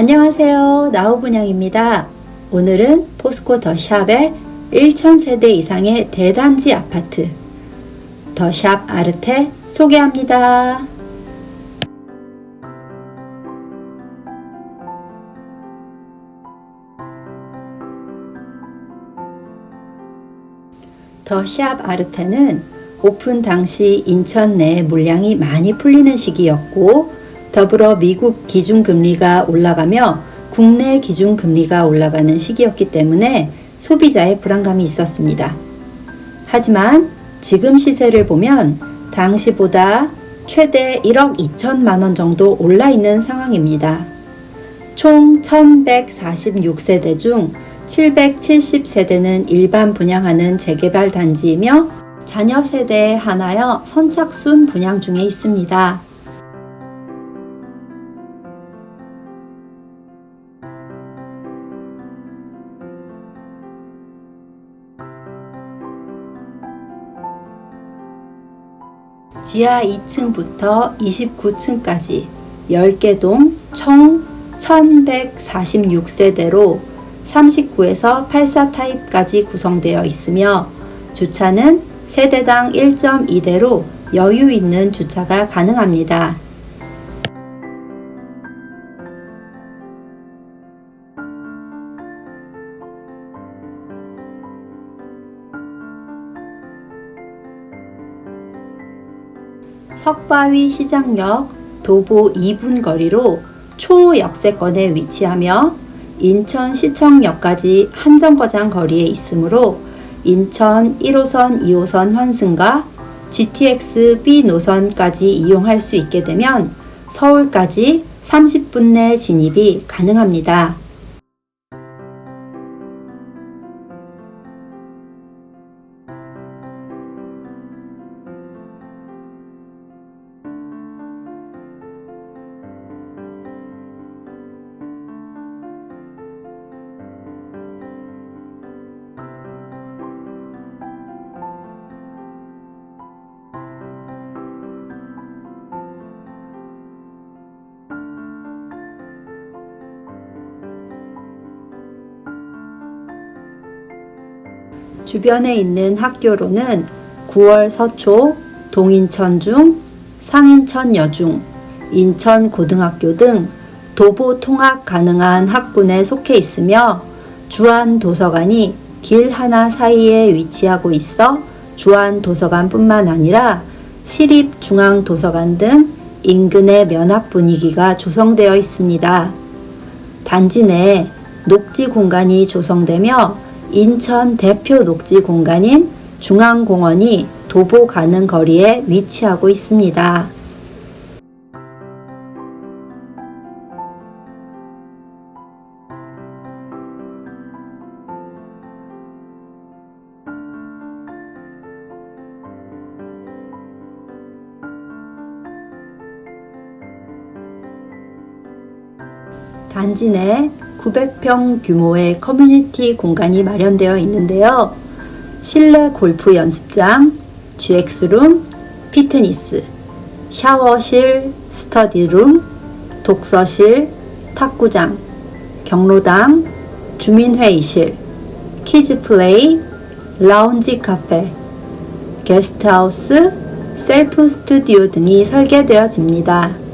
안녕하세요. 나우분양입니다. 오늘은 포스코 더샵의 1000세대 이상의 대단지 아파트 더샵 아르테 소개합니다. 더샵 아르테는 오픈 당시 인천 내 물량이 많이 풀리는 시기였고 더불어 미국 기준금리가 올라가며 국내 기준금리가 올라가는 시기였기 때문에 소비자의 불안감이 있었습니다. 하지만 지금 시세를 보면 당시보다 최대 1억 2천만 원 정도 올라 있는 상황입니다. 총 1146세대 중 770세대는 일반 분양하는 재개발 단지이며 자녀 세대에 한하여 선착순 분양 중에 있습니다. 지하 2층부터 29층까지 10개 동 총 1146세대로 39에서 84 타입까지 구성되어 있으며 주차는 세대당 1.2대로 여유 있는 주차가 가능합니다. 석바위 시장역 도보 2분 거리로 초역세권에 위치하며 인천시청역까지 한정거장 거리에 있으므로 인천 1호선, 2호선 환승과 GTX B 노선까지 이용할 수 있게 되면 서울까지 30분 내 진입이 가능합니다. 주변에 있는 학교로는 9월 서초, 동인천 중, 상인천 여중, 인천 고등학교 등 도보 통학 가능한 학군에 속해 있으며 주안 도서관이 길 하나 사이에 위치하고 있어 주안 도서관뿐만 아니라 시립 중앙 도서관 등 인근의 면학 분위기가 조성되어 있습니다. 단지 내 녹지 공간이 조성되며 인천 대표 녹지 공간인 중앙공원이 도보 가는 거리에 위치하고 있습니다. 단지 내 900평 규모의 커뮤니티 공간이 마련되어 있는데요. 실내 골프 연습장, GX룸, 피트니스, 샤워실, 스터디룸, 독서실, 탁구장, 경로당, 주민회의실, 키즈플레이, 라운지 카페, 게스트하우스, 셀프 스튜디오 등이 설계되어집니다.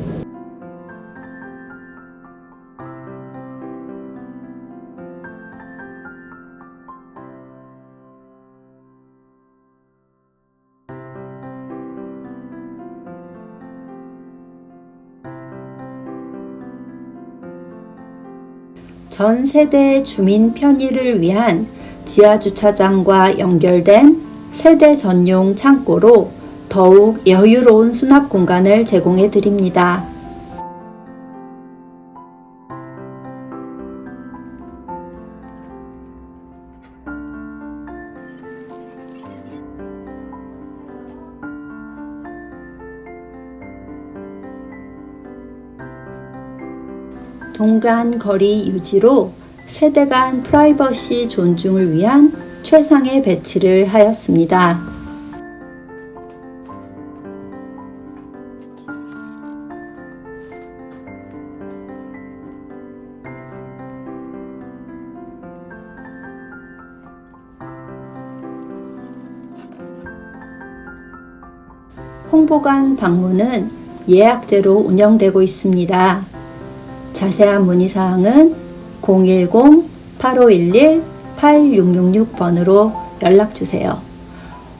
전 세대 주민 편의를 위한 지하 주차장과 연결된 세대 전용 창고로 더욱 여유로운 수납 공간을 제공해 드립니다. 공간 거리 유지로 세대 간 프라이버시 존중을 위한 최상의 배치를 하였습니다. 홍보관 방문은 예약제로 운영되고 있습니다. 자세한 문의사항은 010-8511-8666번으로 연락주세요.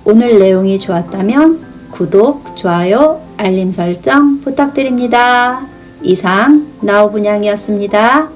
오늘 내용이 좋았다면 구독, 좋아요, 알림 설정 부탁드립니다. 이상 나우분양이었습니다.